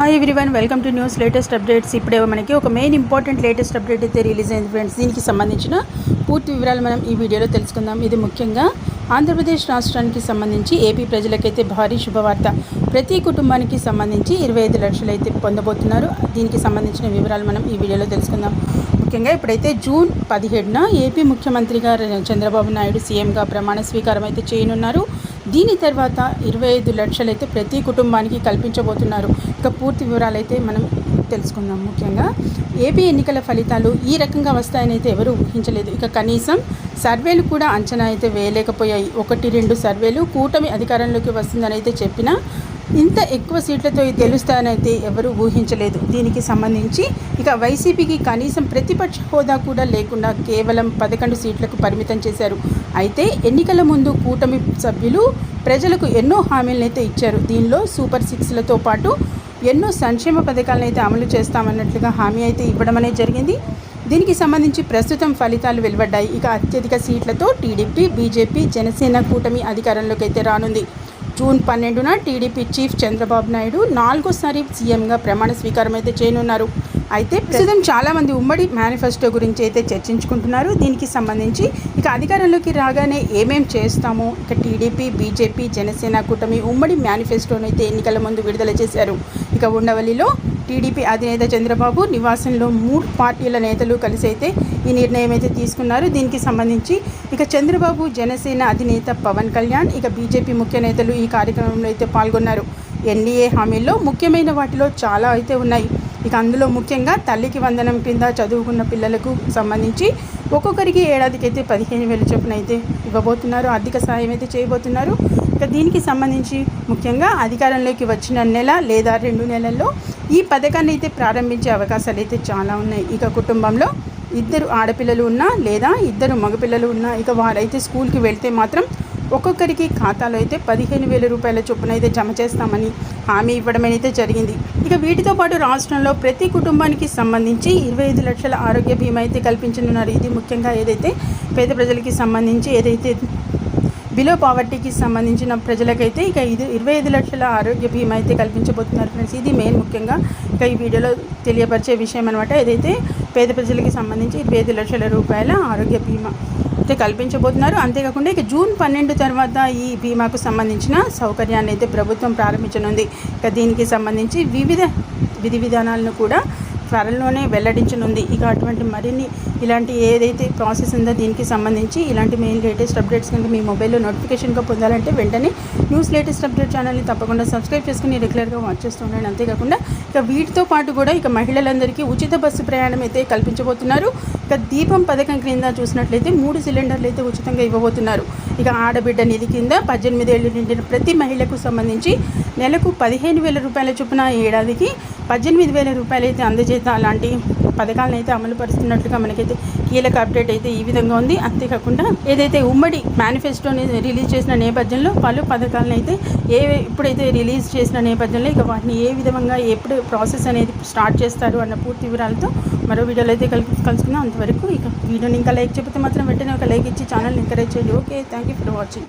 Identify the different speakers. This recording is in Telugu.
Speaker 1: Hi everyone welcome to news latest updates ఇప్పుడే మనకి ఒక మెయిన్ ఇంపార్టెంట్ లేటెస్ట్ అప్డేట్ అయితే రిలీజ్ అయింది ఫ్రెండ్స్ దీనికి సంబంధించిన పూర్తి వివరాలు మనం ఈ వీడియోలో తెలుసుకుందాం. ఇది ముఖ్యంగా ఆంధ్రప్రదేశ్ రాష్ట్రానికి సంబంధించి ఏపీ ప్రజలకైతే భారీ శుభవార్త. ప్రతి కుటుంబానికి సంబంధించి ఇరవై ఐదు లక్షలు అయితే పొందబోతున్నారు. దీనికి సంబంధించిన వివరాలు మనం ఈ వీడియోలో తెలుసుకుందాం. ముఖ్యంగా ఇప్పుడైతే జూన్ పదిహేడున ఏపీ ముఖ్యమంత్రిగా చంద్రబాబు నాయుడు సీఎంగా ప్రమాణ స్వీకారం అయితే చేయనున్నారు. దీని తర్వాత ఇరవై ఐదు లక్షలు అయితే ప్రతి కుటుంబానికి కల్పించబోతున్నారు. ఇక పూర్తి వివరాలు అయితే మనం తెలుసుకుందాం. ముఖ్యంగా ఏపీ ఎన్నికల ఫలితాలు ఈ రకంగా వస్తాయని అయితే ఎవరు ఊహించలేదు. ఇక కనీసం సర్వేలు కూడా అంచనా అయితే వేయలేకపోయాయి. ఒకటి రెండు సర్వేలు కూటమి అధికారంలోకి వస్తుందని అయితే చెప్పినా ఇంత ఎక్కువ సీట్లతో గెలుస్తానని అయితే ఊహించలేదు. దీనికి సంబంధించి ఇక వైసీపీకి కనీసం ప్రతిపక్ష హోదా కూడా లేకుండా కేవలం పదకొండు సీట్లకు పరిమితం చేశారు. అయితే ఎన్నికల ముందు కూటమి సభ్యులు ప్రజలకు ఎన్నో హామీలనైతే ఇచ్చారు. దీనిలో సూపర్ సిక్స్లతో పాటు ఎన్నో సంక్షేమ పథకాలను అయితే అమలు చేస్తామన్నట్లుగా హామీ అయితే ఇవ్వడం అనేది జరిగింది. దీనికి సంబంధించి ప్రస్తుతం ఫలితాలు వెలువడ్డాయి. ఇక అత్యధిక సీట్లతో టీడీపీ బీజేపీ జనసేన కూటమి అధికారంలోకి అయితే రానుంది. జూన్ పన్నెండున టీడీపీ చీఫ్ చంద్రబాబు నాయుడు నాలుగోసారి సీఎంగా ప్రమాణ స్వీకారం అయితే చేయనున్నారు. అయితే ప్రస్తుతం చాలామంది ఉమ్మడి మేనిఫెస్టో గురించి అయితే చర్చించుకుంటున్నారు. దీనికి సంబంధించి ఇక అధికారంలోకి రాగానే ఏమేం చేస్తామో ఇక టీడీపీ బీజేపీ జనసేన కూటమి ఉమ్మడి మేనిఫెస్టోను అయితే ఎన్నికల ముందు విడుదల చేశారు. ఇక ఉండవల్లిలో టీడీపీ అధినేత చంద్రబాబు నివాసంలో మూడు పార్టీల నేతలు కలిసి అయితే ఈ నిర్ణయం అయితే తీసుకున్నారు. దీనికి సంబంధించి ఇక చంద్రబాబు జనసేన అధినేత పవన్ కళ్యాణ్ ఇక బీజేపీ ముఖ్య నేతలు ఈ కార్యక్రమంలో అయితే పాల్గొన్నారు. ఎన్డీఏ హామీల్లో ముఖ్యమైన వాటిలో చాలా అయితే ఉన్నాయి. ఇక అందులో ముఖ్యంగా తల్లికి వందనం కింద చదువుకున్న పిల్లలకు సంబంధించి ఒక్కొక్కరికి ఏడాదికి అయితే పదిహేను వేల చొప్పున అయితే ఇవ్వబోతున్నారు. ఆర్థిక సహాయం అయితే చేయబోతున్నారు. ఇక దీనికి సంబంధించి ముఖ్యంగా అధికారంలోకి వచ్చిన నెల లేదా రెండు నెలల్లో ఈ పథకాన్ని అయితే ప్రారంభించే అవకాశాలు అయితే చాలా ఉన్నాయి. ఇక కుటుంబంలో ఇద్దరు ఆడపిల్లలు ఉన్నా లేదా ఇద్దరు మగపిల్లలు ఉన్నా ఇక వారైతే స్కూల్కి వెళ్తే మాత్రం ఒక్కొక్కరికి ఖాతాలో అయితే పదిహేను వేల రూపాయల చొప్పున అయితే జమ చేస్తామని హామీ ఇవ్వడం అయితే జరిగింది. ఇక వీటితో పాటు రాష్ట్రంలో ప్రతి కుటుంబానికి సంబంధించి ఇరవై ఐదు లక్షల ఆరోగ్య బీమా అయితే కల్పించనున్నారు. ఇది ముఖ్యంగా ఏదైతే పేద ప్రజలకి సంబంధించి ఏదైతే బిలో పావర్టీకి సంబంధించిన ప్రజలకైతే ఇక ఇది ఇరవై ఐదు లక్షల ఆరోగ్య బీమా అయితే కల్పించబోతున్నారు ఫ్రెండ్స్ ఇది మెయిన్ ముఖ్యంగా ఇక ఈ వీడియోలో తెలియపరిచే విషయం అనమాట ఏదైతే పేద ప్రజలకి సంబంధించి ఇరవై ఐదు లక్షల రూపాయల ఆరోగ్య బీమా అయితే కల్పించబోతున్నారు. అంతేకాకుండా ఇక జూన్ పన్నెండు తర్వాత ఈ బీమాకు సంబంధించిన సౌకర్యాన్ని అయితే ప్రభుత్వం ప్రారంభించనుంది. ఇక దీనికి సంబంధించి వివిధ విధి విధానాలను కూడా త్వరలోనే వెల్లడించనుంది. ఇక అటువంటి మరిన్ని ఇలాంటి ఏదైతే ప్రాసెస్ ఉందో దీనికి సంబంధించి ఇలాంటి మెయిన్ లేటెస్ట్ అప్డేట్స్ కనుక మీ మొబైల్లో నోటిఫికేషన్గా పొందాలంటే వెంటనే న్యూస్ లేటెస్ట్ అప్డేట్ ఛానల్ని తప్పకుండా సబ్స్క్రైబ్ చేసుకుని రెగ్యులర్గా వాచ్ చేస్తూ ఉండండి. అంతేకాకుండా ఇక వీటితో పాటు కూడా ఇక మహిళలందరికీ ఉచిత బస్సు ప్రయాణం అయితే కల్పించబోతున్నారు. ఇక దీపం పథకం క్రింద చూసినట్లయితే మూడు సిలిండర్లు అయితే ఉచితంగా ఇవ్వబోతున్నారు. ఇక ఆడబిడ్డ నిధి కింద పద్దెనిమిది ఏళ్ళు నిండిన ప్రతి మహిళకు సంబంధించి నెలకు పదిహేను వేల రూపాయల చొప్పున ఏడాదికి పద్దెనిమిది వేల రూపాయలు అయితే అందజేత అలాంటి పథకాలను అయితే అమలు పరుస్తున్నట్లుగా మనకైతే కీలక అప్డేట్ అయితే ఈ విధంగా ఉంది. అంతేకాకుండా ఏదైతే ఉమ్మడి మేనిఫెస్టోని రిలీజ్ చేసిన నేపథ్యంలో పలు పథకాలను అయితే ఏ ఇప్పుడైతే రిలీజ్ చేసిన నేపథ్యంలో ఇక వాటిని ఏ విధంగా ఎప్పుడు ప్రాసెస్ అనేది స్టార్ట్ చేస్తారు అన్న పూర్తి వివరాలతో మరో వీడియోలో అయితే కలిపి కలుసుకుందాం. అంతవరకు ఇక వీడియోని ఇంకా లైక్ చెప్తే మాత్రం వెంటనే ఒక లైక్ ఇచ్చి ఛానల్ని ఎంకరేజ్ చేయండి. Okay thank you for watching.